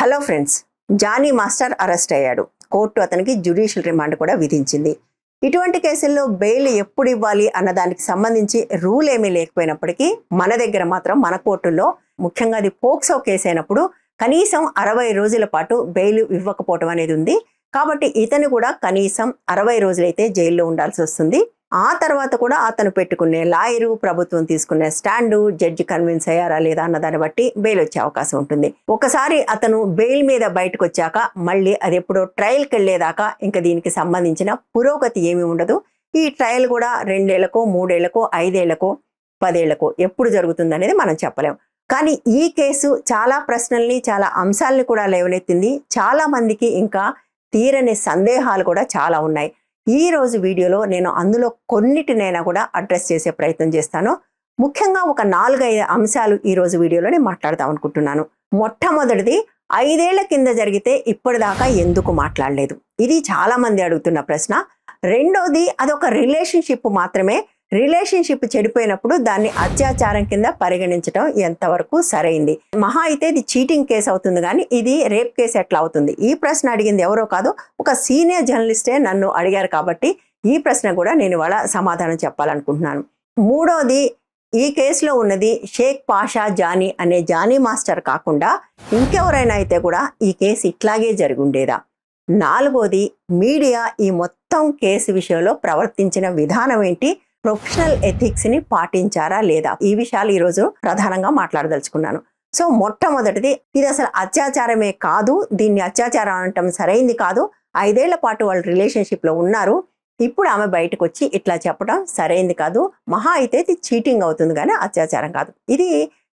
Hello friends Jani master arrest అయ్యాడు. Court అతనికి judicial remand కూడా విధించింది. ఇటువంటి కేసుల్లో బెయిల్ ఎప్పుడు ఇవ్వాలి అన్న దానికి సంబంధించి రూల్ ఏమీ లేకపోయినప్పటికీ మన దగ్గర మాత్రం మన కోర్టుల్లో ముఖ్యంగా అది పోక్సో కేసు అయినప్పుడు కనీసం అరవై రోజుల పాటు బెయిల్ ఇవ్వకపోవటం అనేది ఉంది. కాబట్టి ఇతను కూడా కనీసం అరవై రోజులైతే జైల్లో ఉండాల్సి వస్తుంది. ఆ తర్వాత కూడా అతను పెట్టుకునే లాయరు ప్రభుత్వం తీసుకునే స్టాండు జడ్జి కన్విన్స్ అయ్యారా లేదా అన్న దాన్ని బట్టి బెయిల్ వచ్చే అవకాశం ఉంటుంది. ఒకసారి అతను బెయిల్ మీద బయటకు వచ్చాక మళ్ళీ అది ఎప్పుడో ట్రయల్కి వెళ్ళేదాకా ఇంకా దీనికి సంబంధించిన పురోగతి ఏమీ ఉండదు. ఈ ట్రయల్ కూడా రెండేళ్ళకో మూడేళ్ళకో ఐదేళ్ళకో పదేళ్ళకో ఎప్పుడు జరుగుతుంది అనేది మనం చెప్పలేం. కానీ ఈ కేసు చాలా ప్రశ్నల్ని చాలా అంశాలని కూడా లేవనెత్తింది. చాలా మందికి ఇంకా తీరని సందేహాలు కూడా చాలా ఉన్నాయి. ఈ రోజు వీడియోలో నేను అందులో కొన్నిటినైనా కూడా అడ్రస్ చేసే ప్రయత్నం చేస్తాను. ముఖ్యంగా ఒక నాలుగైదు అంశాలు ఈ రోజు వీడియోలో నేను మాట్లాడదాం అనుకుంటున్నాను. మొట్టమొదటిది ఐదేళ్ళ కింద జరిగితే ఇప్పటిదాకా ఎందుకు మాట్లాడలేదు? ఇది చాలా మంది అడుగుతున్న ప్రశ్న. రెండోది అదొక రిలేషన్షిప్ మాత్రమే రిలేషన్షిప్ చెడిపోయినప్పుడు దాన్ని అత్యాచారం కింద పరిగణించడం ఎంతవరకు సరైంది? మహా అయితే ఇది చీటింగ్ కేసు అవుతుంది కానీ ఇది రేప్ కేసు ఎట్లా అవుతుంది? ఈ ప్రశ్న అడిగింది ఎవరో కాదు ఒక సీనియర్ జర్నలిస్టే నన్ను అడిగారు కాబట్టి ఈ ప్రశ్న కూడా నేను ఇవాళ సమాధానం చెప్పాలనుకుంటున్నాను. మూడోది ఈ కేసులో ఉన్నది షేక్ పాషా జానీ అనే జానీ మాస్టర్ కాకుండా ఇంకెవరైనా అయితే కూడా ఈ కేసు ఇట్లాగే జరిగి ఉండేదా నాలుగోది మీడియా ఈ మొత్తం కేసు విషయంలో ప్రవర్తించిన విధానం ఏంటి? ప్రొఫెషనల్ ఎథిక్స్ని పాటించారా లేదా? ఈ విషయాలు ఈరోజు ప్రధానంగా మాట్లాడదలుచుకున్నాను. సో మొట్టమొదటిది ఇది అసలు అత్యాచారమే కాదు దీన్ని అత్యాచారం అనటం సరైంది కాదు. ఐదేళ్ళ పాటు వాళ్ళు రిలేషన్షిప్లో ఉన్నారు. ఇప్పుడు ఆమె బయటకు వచ్చి ఇట్లా చెప్పడం సరైంది కాదు. మహా అయితే ఇది చీటింగ్ అవుతుంది కానీ అత్యాచారం కాదు. ఇది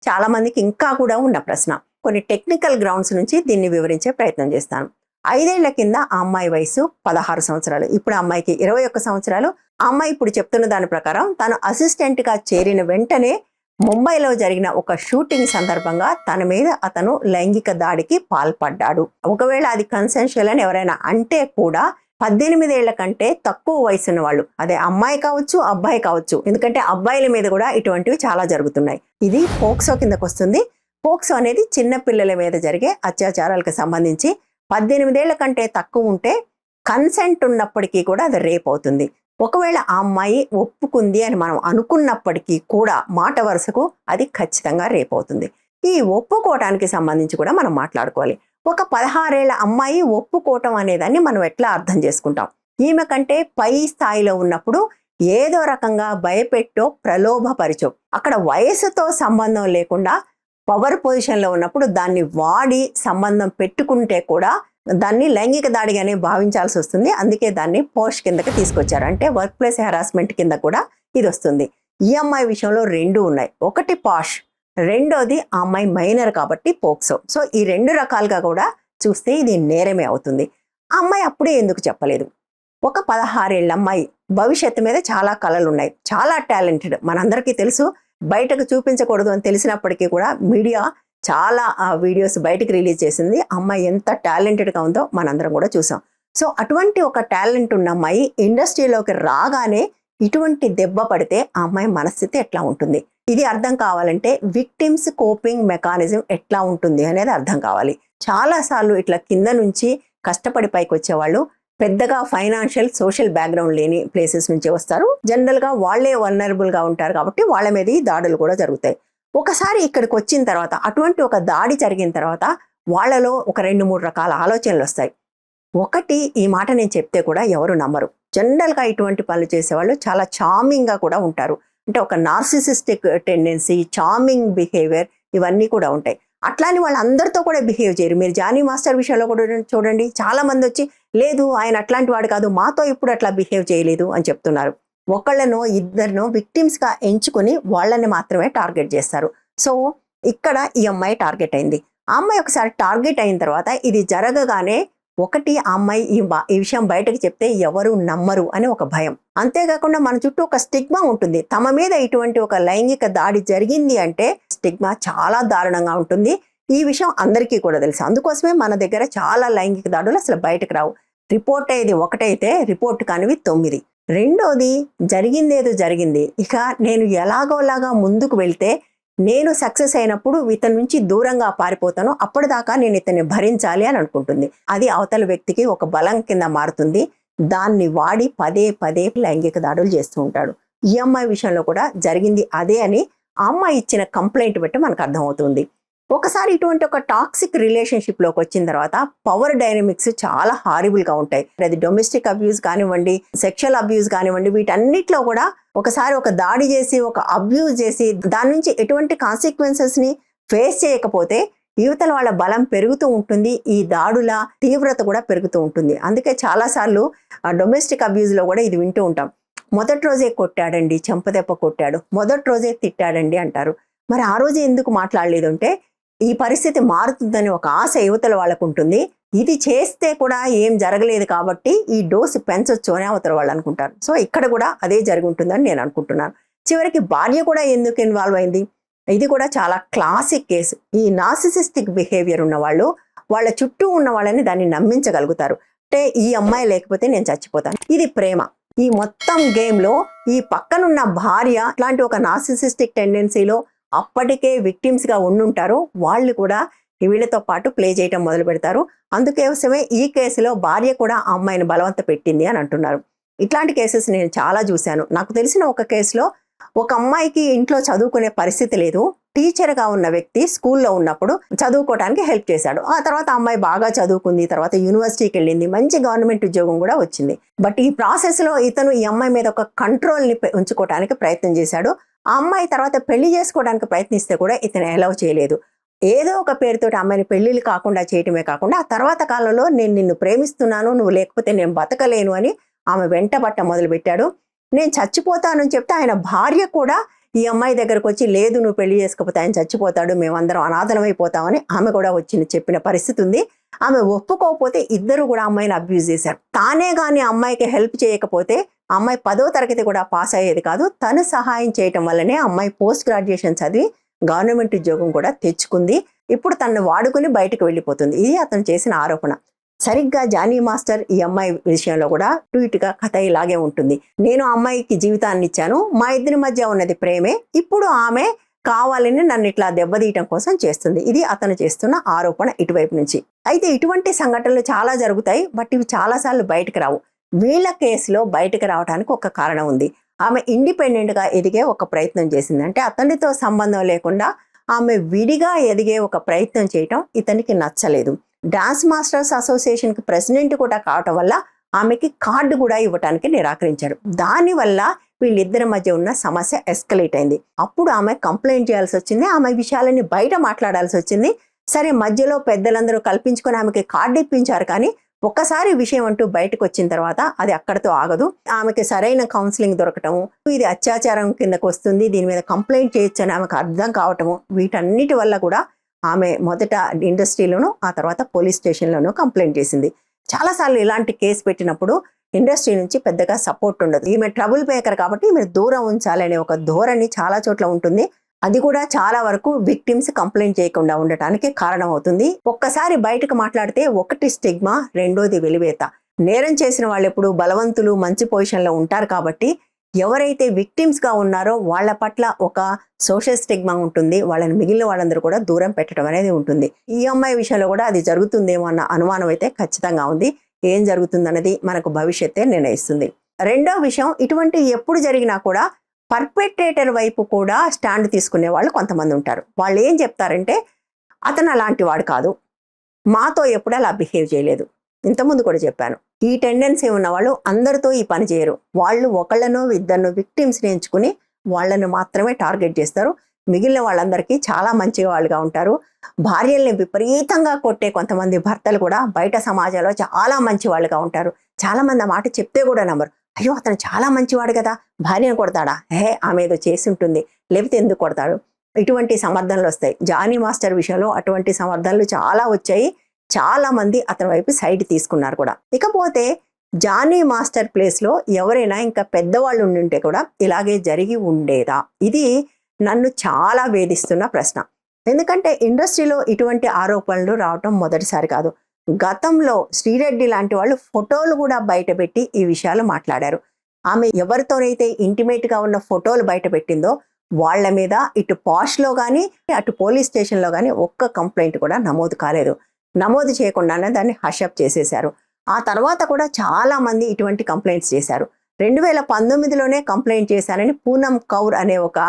చాలా మందికి ఇంకా కూడా ఉన్న ప్రశ్న. కొన్ని టెక్నికల్ గ్రౌండ్స్ నుంచి దీన్ని వివరించే ప్రయత్నం చేస్తాను. ఐదేళ్ళ కింద ఆ అమ్మాయి వయసు పదహారు సంవత్సరాలు. ఇప్పుడు అమ్మాయికి ఇరవై ఒక్క సంవత్సరాలు. అమ్మాయి ఇప్పుడు చెప్తున్న దాని ప్రకారం తను అసిస్టెంట్గా చేరిన వెంటనే ముంబైలో జరిగిన ఒక షూటింగ్ సందర్భంగా తన మీద అతను లైంగిక దాడికి పాల్పడ్డాడు. ఒకవేళ అది కన్సెన్షియల్ అని ఎవరైనా అంటే కూడా పద్దెనిమిదేళ్ళ కంటే తక్కువ వయసు ఉన్న వాళ్ళు అదే అమ్మాయి కావచ్చు అబ్బాయి కావచ్చు ఎందుకంటే అబ్బాయిల మీద కూడా ఇటువంటివి చాలా జరుగుతున్నాయి. ఇది పోక్సో కిందకు వస్తుంది. పోక్సో అనేది చిన్న పిల్లల మీద జరిగే అత్యాచారాలకు సంబంధించి పద్దెనిమిదేళ్ళ కంటే తక్కువ ఉంటే కన్సెంట్ ఉన్నప్పటికీ కూడా అది రేప్ అవుతుంది. ఒకవేళ ఆ అమ్మాయి ఒప్పుకుంది అని మనం అనుకున్నప్పటికీ కూడా మాట వరుసకు అది ఖచ్చితంగా రేపు అవుతుంది. ఈ ఒప్పుకోవటానికి సంబంధించి కూడా మనం మాట్లాడుకోవాలి. ఒక పదహారేళ్ళ అమ్మాయి ఒప్పుకోవటం అనేదాన్ని మనం ఎట్లా అర్థం చేసుకుంటాం? ఈమె కంటే పై స్థాయిలో ఉన్నప్పుడు ఏదో రకంగా భయపెట్టో ప్రలోభపరిచో అక్కడ వయసుతో సంబంధం లేకుండా పవర్ పొజిషన్లో ఉన్నప్పుడు దాన్ని వాడి సంబంధం పెట్టుకుంటే కూడా దాన్ని లైంగిక దాడిగానే భావించాల్సి వస్తుంది. అందుకే దాన్ని పోస్ట్ కిందకి తీసుకొచ్చారు. అంటే వర్క్ ప్లేస్ హెరాస్మెంట్ కింద కూడా ఇది వస్తుంది. ఈఎంఐ విషయంలో రెండు ఉన్నాయి. ఒకటి పాష్ రెండోది ఆ అమ్మాయి మైనర్ కాబట్టి పోక్సో. సో ఈ రెండు రకాలుగా కూడా చూస్తే ఇది నేరమే అవుతుంది. ఆ అమ్మాయి అప్పుడే ఎందుకు చెప్పలేదు? ఒక పదహారేళ్ళ అమ్మాయి భవిష్యత్తు మీద చాలా కళలు ఉన్నాయి చాలా టాలెంటెడ్. మనందరికీ తెలుసు. బయటకు చూపించకూడదు అని తెలిసినప్పటికీ కూడా మీడియా చాలా ఆ వీడియోస్ బయటకు రిలీజ్ చేసింది. అమ్మాయి ఎంత టాలెంటెడ్గా ఉందో మనందరం కూడా చూసాం. సో అటువంటి ఒక టాలెంట్ ఉన్న అమ్మాయి ఇండస్ట్రీలోకి రాగానే ఇటువంటి దెబ్బ పడితే ఆ అమ్మాయి మనస్థితి ఎట్లా ఉంటుంది? ఇది అర్థం కావాలంటే విక్టిమ్స్ కోపింగ్ మెకానిజం ఎట్లా ఉంటుంది అనేది అర్థం కావాలి. చాలా సార్లు ఇట్లా కింద నుంచి కష్టపడి పైకి వచ్చేవాళ్ళు పెద్దగా ఫైనాన్షియల్ సోషల్ బ్యాక్గ్రౌండ్ లేని ప్లేసెస్ నుంచి వస్తారు. జనరల్గా వాళ్ళే వాళ్ళే ఉంటారు కాబట్టి వాళ్ళ మీద ఈ దాడులు కూడా జరుగుతాయి. ఒకసారి ఇక్కడికి వచ్చిన తర్వాత అటువంటి ఒక దాడి జరిగిన తర్వాత వాళ్ళలో ఒక రెండు మూడు రకాల ఆలోచనలు వస్తాయి. ఒకటి ఈ మాట నేను చెప్తే కూడా ఎవరు నమ్మరు. జనరల్గా ఇటువంటి పనులు చేసేవాళ్ళు చాలా చామింగ్గా కూడా ఉంటారు. అంటే ఒక నార్సిసిస్టిక్ టెండెన్సీ చామింగ్ బిహేవియర్ ఇవన్నీ కూడా ఉంటాయి. అట్లాని వాళ్ళందరితో కూడా బిహేవ్ చేయరు. మీరు జానీ మాస్టర్ విషయంలో కూడా చూడండి చాలా మంది వచ్చి లేదు ఆయన అట్లాంటి వాడు కాదు. మాతో ఇప్పుడు అట్లా బిహేవ్ చేయలేదు అని చెప్తున్నారు. ఒకళ్ళనో ఇద్దరినో విక్టిమ్స్గా ఎంచుకుని ఎంచుకొని వాళ్ళని మాత్రమే టార్గెట్ చేస్తారు. సో ఇక్కడ ఈ అమ్మాయి టార్గెట్ అయింది. ఆ అమ్మాయి ఒకసారి టార్గెట్ అయిన తర్వాత ఇది జరగగానే ఒకటి ఆ అమ్మాయి ఈ ఈ విషయం బయటకు చెప్తే ఎవరు నమ్మరు అని ఒక భయం. అంతేకాకుండా మన చుట్టూ ఒక స్టిగ్మా ఉంటుంది. తమ మీద ఇటువంటి ఒక లైంగిక దాడి జరిగింది అంటే స్టిగ్మా చాలా దారుణంగా ఉంటుంది. ఈ విషయం అందరికీ కూడా తెలుసు. అందుకోసమే మన దగ్గర చాలా లైంగిక దాడులు అసలు బయటకు రావు. రిపోర్ట్ అయ్యేది ఒకటైతే రిపోర్ట్ కానివి తొమ్మిది. రెండోది జరిగిందేదో జరిగింది. ఇక నేను ఎలాగోలాగా ముందుకు వెళ్తే నేను సక్సెస్ అయినప్పుడు ఇతని నుంచి దూరంగా పారిపోతాను. అప్పటిదాకా నేను ఇతన్ని భరించాలి అని అనుకుంటుంది. అది అవతల వ్యక్తికి ఒక బలం కింద మారుతుంది. దాన్ని వాడి పదే పదే లైంగిక దాడులు చేస్తూ ఉంటాడు. ఈ అమ్మాయి విషయంలో కూడా జరిగింది అదే అని ఆ అమ్మాయి ఇచ్చిన కంప్లైంట్ బట్టి మనకు అర్థమవుతుంది. ఒకసారి ఇటువంటి ఒక టాక్సిక్ రిలేషన్షిప్లోకి వచ్చిన తర్వాత పవర్ డైనమిక్స్ చాలా హారిబుల్గా ఉంటాయి. అది డొమెస్టిక్ అబ్యూస్ కానివ్వండి సెక్షువల్ అబ్యూస్ కానివ్వండి వీటన్నిటిలో కూడా ఒకసారి ఒక దాడి చేసి ఒక అబ్యూజ్ చేసి దాని నుంచి ఎటువంటి కాన్సిక్వెన్సెస్ని ఫేస్ చేయకపోతే యువతల వాళ్ళ బలం పెరుగుతూ ఉంటుంది ఈ దాడుల తీవ్రత కూడా పెరుగుతూ ఉంటుంది. అందుకే చాలాసార్లు డొమెస్టిక్ అబ్యూజ్లో కూడా ఇది వింటూ ఉంటాం. మొదటి రోజే కొట్టాడండి చెంపదెప్ప కొట్టాడు మొదటి రోజే తిట్టాడండి అంటారు. మరి ఆ రోజే ఎందుకు మాట్లాడలేదు అంటే ఈ పరిస్థితి మారుతుందని ఒక ఆశ యువతల వాళ్ళకు ఉంటుంది ఇది చేస్తే కూడా ఏం జరగలేదు కాబట్టి ఈ డోసు పెంచొచ్చు అని అవతల వాళ్ళు అనుకుంటారు. సో ఇక్కడ కూడా అదే జరిగి ఉంటుందని నేను అనుకుంటున్నాను. చివరికి భార్య కూడా ఎందుకు ఇన్వాల్వ్ అయింది? ఇది కూడా చాలా క్లాసిక్ కేసు. ఈ నాసిసిస్టిక్ బిహేవియర్ ఉన్న వాళ్ళు వాళ్ళ చుట్టూ ఉన్న వాళ్ళని దాన్ని నమ్మించగలుగుతారు. అంటే ఈ అమ్మాయి లేకపోతే నేను చచ్చిపోతాను. ఇది ప్రేమ. ఈ మొత్తం గేమ్లో ఈ పక్కనున్న భార్య ఇట్లాంటి ఒక నాసిసిస్టిక్ టెండెన్సీలో అప్పటికే విక్టిమ్స్గా ఉండుంటారు. వాళ్ళు కూడా వీళ్ళతో పాటు ప్లే చేయటం మొదలు పెడతారు. అందుకోసమే ఈ కేసులో భార్య కూడా ఆ అమ్మాయిని బలవంత పెట్టింది అని అంటున్నారు. ఇట్లాంటి కేసెస్ నేను చాలా చూశాను. నాకు తెలిసిన ఒక కేసులో ఒక అమ్మాయికి ఇంట్లో చదువుకునే పరిస్థితి లేదు. టీచర్గా ఉన్న వ్యక్తి స్కూల్లో ఉన్నప్పుడు చదువుకోవడానికి హెల్ప్ చేశాడు. ఆ తర్వాత అమ్మాయి బాగా చదువుకుంది తర్వాత యూనివర్సిటీకి వెళ్ళింది. మంచి గవర్నమెంట్ ఉద్యోగం కూడా వచ్చింది. బట్ ఈ ప్రాసెస్లో ఇతను ఈ అమ్మాయి మీద ఒక కంట్రోల్ని ఉంచుకోవడానికి ప్రయత్నం చేశాడు. ఆ అమ్మాయి తర్వాత పెళ్ళి చేసుకోవడానికి ప్రయత్నిస్తే కూడా ఇతను అలౌ చేయలేదు. ఏదో ఒక పేరుతో అమ్మాయిని పెళ్ళిళ్ళు కాకుండా చేయటమే కాకుండా ఆ తర్వాత కాలంలో నేను నిన్ను ప్రేమిస్తున్నాను నువ్వు లేకపోతే నేను బతకలేను అని ఆమె వెంట పట్ట మొదలుపెట్టాడు. నేను చచ్చిపోతానని చెప్తే ఆయన భార్య కూడా ఈ అమ్మాయి దగ్గరకు వచ్చి లేదు నువ్వు పెళ్ళి చేసుకోకపోతే ఆయన చచ్చిపోతాడు మేమందరం అనాథలమైపోతామని ఆమె కూడా వచ్చింది చెప్పిన పరిస్థితి ఉంది ఆమె ఒప్పుకోకపోతే ఇద్దరు కూడా అమ్మాయిని అబ్యూజ్ చేశారు. తానే కానీ అమ్మాయికి హెల్ప్ చేయకపోతే అమ్మాయి పదో తరగతి కూడా పాస్ అయ్యేది కాదు. తను సహాయం చేయటం వల్లనే అమ్మాయి పోస్ట్ గ్రాడ్యుయేషన్ చదివి గవర్నమెంట్ ఉద్యోగం కూడా తెచ్చుకుంది. ఇప్పుడు తనను వాడుకుని బయటకు వెళ్ళిపోతుంది. ఇది అతను చేసిన ఆరోపణ. సరిగ్గా జానీ మాస్టర్ ఈ అమ్మాయి విషయంలో కూడా ట్వీట్గా కథ ఇలాగే ఉంటుంది. నేను అమ్మాయికి జీవితాన్ని ఇచ్చాను. మా ఇద్దరి మధ్య ఉన్నది ప్రేమే. ఇప్పుడు ఆమె కావాలని నన్ను ఇట్లా దెబ్బతీయటం కోసం చేస్తుంది. ఇది అతను చేస్తున్న ఆరోపణ ఇటువైపు నుంచి. అయితే ఇటువంటి సంఘటనలు చాలా జరుగుతాయి. బట్ ఇవి చాలాసార్లు బయటకు రావు. వీళ్ళ కేసులో బయటకు రావడానికి ఒక కారణం ఉంది. ఆమె ఇండిపెండెంట్గా ఎదిగే ఒక ప్రయత్నం చేసింది అంటే అతనితో సంబంధం లేకుండా ఆమె విడిగా ఎదిగే ఒక ప్రయత్నం చేయటం ఇతనికి నచ్చలేదు. డాన్స్ మాస్టర్స్ అసోసియేషన్కి ప్రెసిడెంట్ కూడా కావటం వల్ల ఆమెకి కార్డు కూడా ఇవ్వటానికి నిరాకరించాడు దానివల్ల వీళ్ళిద్దరి మధ్య ఉన్న సమస్య ఎస్కలేట్ అయింది. అప్పుడు ఆమె కంప్లైంట్ చేయాల్సి వచ్చింది. ఆమె విషయాలని బయట మాట్లాడాల్సి వచ్చింది. సరే మధ్యలో పెద్దలందరూ కల్పించుకొని ఆమెకి కార్డు ఇప్పించారు కానీ ఒక్కసారి విషయం అంటూ బయటకు వచ్చిన తర్వాత అది అక్కడితో ఆగదు. ఆమెకి సరైన కౌన్సిలింగ్ దొరకటము ఇది అత్యాచారం కిందకు వస్తుంది దీని మీద కంప్లైంట్ చేయొచ్చు అని ఆమెకు అర్థం కావటము వీటన్నిటి వల్ల కూడా ఆమె మొదట ఇండస్ట్రీలోనూ ఆ తర్వాత పోలీస్ స్టేషన్లోనూ కంప్లైంట్ చేసింది. చాలాసార్లు ఇలాంటి కేసు పెట్టినప్పుడు ఇండస్ట్రీ నుంచి పెద్దగా సపోర్ట్ ఉండదు. ఈమె ట్రబుల్ మేకర్ కాబట్టి ఈమె దూరం ఉంచాలనే ఒక ధోరణి చాలా చోట్ల ఉంటుంది. అది కూడా చాలా వరకు విక్టిమ్స్ కంప్లైంట్ చేయకుండా ఉండటానికి కారణం అవుతుంది ఒక్కసారి బయటకు మాట్లాడితే ఒకటి స్టిగ్మా రెండోది వెలివేత. నేరం చేసిన వాళ్ళు ఎప్పుడు బలవంతులు మంచి పొజిషన్లో ఉంటారు కాబట్టి ఎవరైతే విక్టిమ్స్గా ఉన్నారో వాళ్ళ పట్ల ఒక సోషల్ స్టిగ్మా ఉంటుంది. వాళ్ళని మిగిలిన వాళ్ళందరూ కూడా దూరం పెట్టడం అనేది ఉంటుంది. ఈ అమ్మాయి విషయంలో కూడా అది జరుగుతుందేమో అన్న అనుమానం అయితే ఖచ్చితంగా ఉంది. ఏం జరుగుతుందన్నది మనకు భవిష్యత్తే నిర్ణయిస్తుంది. రెండో విషయం ఇటువంటి ఎప్పుడు జరిగినా కూడా పర్పెట్రేటర్ వైపు కూడా స్టాండ్ తీసుకునే వాళ్ళు కొంతమంది ఉంటారు. వాళ్ళు ఏం చెప్తారంటే అతను అలాంటి వాడు కాదు. మాతో ఎప్పుడు అలా బిహేవ్ చేయలేదు. ఇంతకుముందు కూడా చెప్పాను. ఈ టెండెన్సీ ఉన్న వాళ్ళు అందరితో ఈ పని చేయరు. వాళ్ళు ఒకళ్ళనో ఇద్దరినో విక్టిమ్స్ని ఎంచుకుని వాళ్ళను మాత్రమే టార్గెట్ చేస్తారు. మిగిలిన వాళ్ళందరికీ చాలా మంచి వాళ్ళుగా ఉంటారు. భార్యల్ని విపరీతంగా కొట్టే కొంతమంది భర్తలు కూడా బయట సమాజంలో చాలా మంచి వాళ్ళుగా ఉంటారు. చాలామంది ఆ మాట చెప్తే కూడా నమ్మరు. అయ్యో అతను చాలా మంచివాడు కదా భార్యను కొడతాడా? హే ఆమె ఏదో చేసి ఉంటుంది లేకపోతే ఎందుకు కొడతాడు? ఇటువంటి సమర్థనలు వస్తాయి. జానీ మాస్టర్ విషయంలో అటువంటి సమర్థనలు చాలా వచ్చాయి. చాలా మంది అతని వైపు సైడ్ తీసుకున్నారు కూడా. ఇకపోతే జానీ మాస్టర్ ప్లేస్లో ఎవరైనా ఇంకా పెద్దవాళ్ళు ఉండుంటే కూడా ఇలాగే జరిగి ఉండేదా? ఇది నన్ను చాలా వేధిస్తున్న ప్రశ్న. ఎందుకంటే ఇండస్ట్రీలో ఇటువంటి ఆరోపణలు రావటం మొదటిసారి కాదు. గతంలో శ్రీరెడ్డి లాంటి వాళ్ళు ఫోటోలు కూడా బయటపెట్టి ఈ విషయాలు మాట్లాడారు. ఆమె ఎవరితోనైతే ఇంటిమేట్గా ఉన్న ఫోటోలు బయట పెట్టిందో వాళ్ళ మీద ఇటు పాష్లో కానీ అటు పోలీస్ స్టేషన్లో కానీ ఒక్క కంప్లైంట్ కూడా నమోదు కాలేదు. నమోదు చేయకుండానే దాన్ని హషప్ చేసేశారు. ఆ తర్వాత కూడా చాలా మంది ఇటువంటి కంప్లైంట్స్ చేశారు. రెండు వేల పంతొమ్మిదిలోనే కంప్లైంట్ చేశానని పూనం కౌర్ అనే ఒక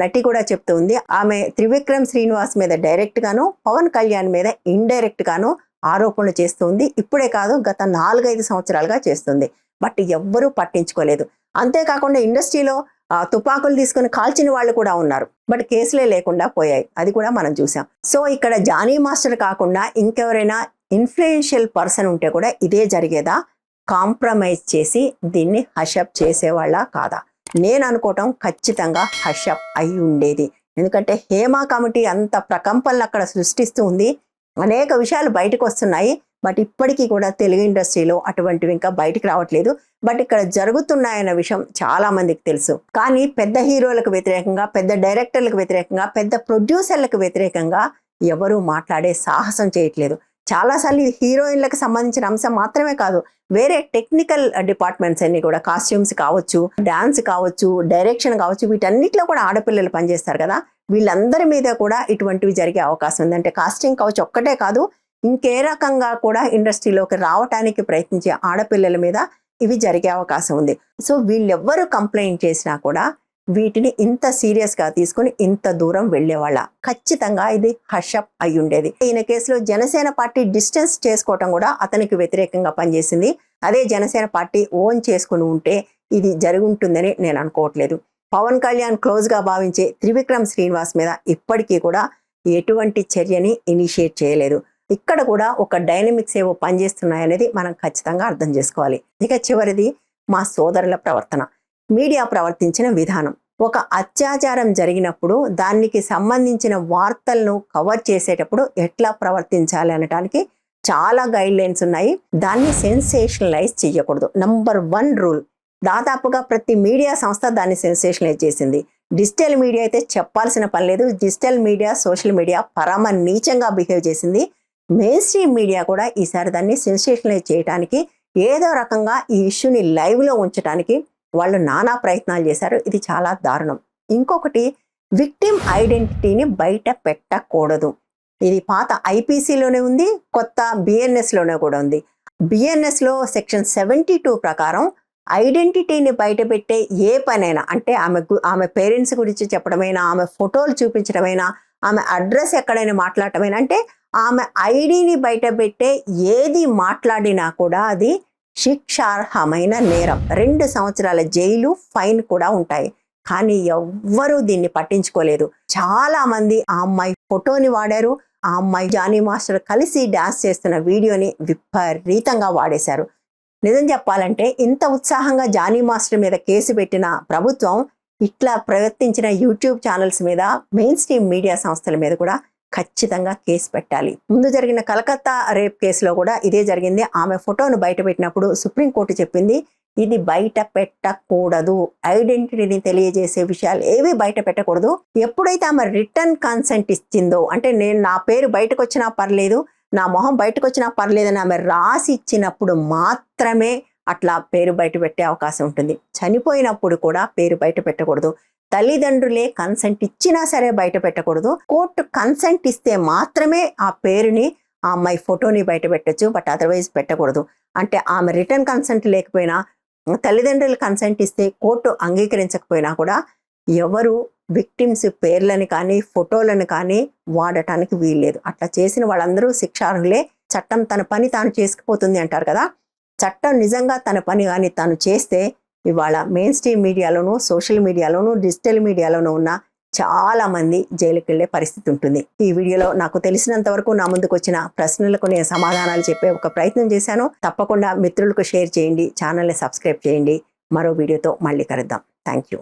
నటి కూడా చెప్తుంది ఆమె త్రివిక్రమ్ శ్రీనివాస్ మీద డైరెక్ట్గాను పవన్ కళ్యాణ్ మీద ఇండైరెక్ట్గాను ఆరోపణలు చేస్తుంది ఇప్పుడే కాదు గత నాలుగైదు సంవత్సరాలుగా చేస్తుంది. బట్ ఎవ్వరూ పట్టించుకోలేదు. అంతేకాకుండా ఇండస్ట్రీలో ఆ, తుపాకులు తీసుకుని కాల్చిన వాళ్ళు కూడా ఉన్నారు. బట్ కేసులే లేకుండా పోయాయి. అది కూడా మనం చూసాం. సో ఇక్కడ జానీ మాస్టర్ కాకుండా ఇంకెవరైనా ఇన్ఫ్లుయెన్షియల్ పర్సన్ ఉంటే కూడా ఇదే జరిగేదా? కాంప్రమైజ్ చేసి దీన్ని హషప్ చేసేవాళ్ళ కాదా? నేను అనుకోవటం ఖచ్చితంగా హషప్ అయి ఉండేది. ఎందుకంటే హేమా కమిటీ అంత ప్రకంపనలు అక్కడ సృష్టిస్తూ ఉంది. అనేక విషయాలు బయటకు వస్తున్నాయి. బట్ ఇప్పటికీ కూడా తెలుగు ఇండస్ట్రీలో అటువంటివి ఇంకా బయటికి రావట్లేదు. బట్ ఇక్కడ జరుగుతున్నాయన్న విషయం చాలా మందికి తెలుసు. కానీ పెద్ద హీరోలకు వ్యతిరేకంగా పెద్ద డైరెక్టర్లకు వ్యతిరేకంగా పెద్ద ప్రొడ్యూసర్లకు వ్యతిరేకంగా ఎవరూ మాట్లాడే సాహసం చేయట్లేదు. చాలాసార్లు ఇది హీరోయిన్లకు సంబంధించిన అంశం మాత్రమే కాదు వేరే టెక్నికల్ డిపార్ట్మెంట్స్ అన్ని కూడా కాస్ట్యూమ్స్ కావచ్చు డాన్స్ కావచ్చు డైరెక్షన్ కావచ్చు వీటన్నిటిలో కూడా ఆడపిల్లలు పనిచేస్తారు కదా. వీళ్ళందరి మీద కూడా ఇటువంటివి జరిగే అవకాశం ఉంది. అంటే కాస్టింగ్ కావచ్చు ఒక్కటే కాదు ఇంకే రకంగా కూడా ఇండస్ట్రీలోకి రావటానికి ప్రయత్నించే ఆడపిల్లల మీద ఇవి జరిగే అవకాశం ఉంది. సో వీళ్ళెవ్వరు కంప్లైంట్ చేసినా కూడా వీటిని ఇంత సీరియస్గా తీసుకుని ఇంత దూరం వెళ్ళేవాళ్ళ. ఖచ్చితంగా ఇది హషప్ అయి ఉండేది ఈయన కేసులో జనసేన పార్టీ డిస్టెన్స్ చేసుకోవటం కూడా అతనికి వ్యతిరేకంగా పనిచేసింది. అదే జనసేన పార్టీ ఓన్ చేసుకుని ఉంటే ఇది జరుగుంటుందని నేను అనుకోవట్లేదు. పవన్ కళ్యాణ్ క్లోజ్గా భావించే త్రివిక్రమ్ శ్రీనివాస్ మీద ఇప్పటికీ కూడా ఎటువంటి చర్యని ఇనిషియేట్ చేయలేదు. ఇక్కడ కూడా ఒక డైనమిక్స్ ఏవో పనిచేస్తున్నాయనేది మనం ఖచ్చితంగా అర్థం చేసుకోవాలి. ఇక చివరిది మా సోదరుల ప్రవర్తన. మీడియా ప్రవర్తించిన విధానం. ఒక అత్యాచారం జరిగినప్పుడు దానికి సంబంధించిన వార్తలను కవర్ చేసేటప్పుడు ఎట్లా ప్రవర్తించాలి అనటానికి చాలా గైడ్ లైన్స్ ఉన్నాయి. దాన్ని సెన్సేషనలైజ్ చేయకూడదు నంబర్ వన్ రూల్. దాదాపుగా ప్రతి మీడియా సంస్థ దాన్ని సెన్సేషనలైజ్ చేసింది. డిజిటల్ మీడియా అయితే చెప్పాల్సిన పని లేదు. డిజిటల్ మీడియా సోషల్ మీడియా పరమ నీచంగా బిహేవ్ చేసింది. మెయిన్ స్ట్రీమ్ మీడియా కూడా ఈసారి దాన్ని సెన్సేషనలైజ్ చేయడానికి ఏదో రకంగా ఈ ఇష్యూని లైవ్లో ఉంచడానికి వాళ్ళు నానా ప్రయత్నాలు చేశారు. ఇది చాలా దారుణం. ఇంకొకటి విక్టిమ్ ఐడెంటిటీని బయట పెట్టకూడదు. ఇది పాత ఐపీసీలోనే ఉంది కొత్త బిఎన్ఎస్లోనే కూడా ఉంది. బిఎన్ఎస్లో సెక్షన్ సెవెంటీ టూ ప్రకారం ఐడెంటిటీని బయటపెట్టే ఏ పనైనా అంటే ఆమె ఆమె పేరెంట్స్ గురించి చెప్పడమైనా ఆమె ఫోటోలు చూపించడమైనా ఆమె అడ్రస్ ఎక్కడైనా మాట్లాడటమేనా? అంటే ఆమె ఐడిని బయట పెట్టే ఏది మాట్లాడినా కూడా అది శిక్షార్హమైన నేరం. రెండు సంవత్సరాల జైలు ఫైన్ కూడా ఉంటాయి. కానీ ఎవ్వరూ దీన్ని పట్టించుకోలేదు. చాలా మంది ఆ అమ్మాయి ఫోటోని వాడారు. ఆ అమ్మాయి జానీ మాస్టర్ కలిసి డాన్స్ చేస్తున్న వీడియోని విపరీతంగా వాడేశారు. నిజం చెప్పాలంటే ఇంత ఉత్సాహంగా జానీ మాస్టర్ మీద కేసు పెట్టిన ప్రభుత్వం ఇట్లా ప్రవర్తించిన యూట్యూబ్ ఛానల్స్ మీద మెయిన్ స్ట్రీమ్ మీడియా సంస్థల మీద కూడా ఖచ్చితంగా కేసు పెట్టాలి. ముందు జరిగిన కలకత్తా రేప్ కేసులో కూడా ఇదే జరిగింది. ఆమె ఫోటోను బయట పెట్టినప్పుడు సుప్రీంకోర్టు చెప్పింది ఇది బయట పెట్టకూడదు. ఐడెంటిటీని తెలియజేసే విషయాలు ఏవి బయట పెట్టకూడదు. ఎప్పుడైతే ఆమె రిటర్న్ కన్సెంట్ ఇచ్చిందో అంటే నేను నా పేరు బయటకు వచ్చినా పర్లేదు నా మొహం బయటకు వచ్చినా పర్లేదని ఆమె రాసి ఇచ్చినప్పుడు మాత్రమే అట్లా పేరు బయట పెట్టే అవకాశం ఉంటుంది. చనిపోయినప్పుడు కూడా పేరు బయట పెట్టకూడదు. తల్లిదండ్రులే కన్సెంట్ ఇచ్చినా సరే బయట పెట్టకూడదు. కోర్టు కన్సెంట్ ఇస్తే మాత్రమే ఆ పేరుని ఆ అమ్మాయి ఫోటోని బయట పెట్టచ్చు. బట్ అదర్వైజ్ పెట్టకూడదు. అంటే ఆమె రిటర్న్ కన్సెంట్ లేకపోయినా తల్లిదండ్రులు కన్సెంట్ ఇస్తే కోర్టు అంగీకరించకపోయినా కూడా ఎవరు విక్టిమ్స్ పేర్లను కానీ ఫోటోలను కానీ వాడటానికి వీల్లేదు. అట్లా చేసిన వాళ్ళందరూ శిక్షార్హులే. చట్టం తన పని తాను చేసుకుపోతుంది అంటారు కదా. చట్టం నిజంగా తన పని కానీ తాను చేస్తే ఇవాళ మెయిన్ స్ట్రీమ్ మీడియాలోను సోషల్ మీడియాలోను డిజిటల్ మీడియాలోనూ ఉన్న చాలామంది జైలుకి వెళ్ళే పరిస్థితి ఉంటుంది. ఈ వీడియోలో నాకు తెలిసినంత వరకు నా ముందుకు వచ్చిన ప్రశ్నలకు నేను సమాధానాలు చెప్పే ఒక ప్రయత్నం చేశాను. తప్పకుండా మిత్రులకు షేర్ చేయండి ఛానల్ని సబ్స్క్రైబ్ చేయండి. మరో వీడియోతో మళ్ళీ కలుద్దాం. Thank you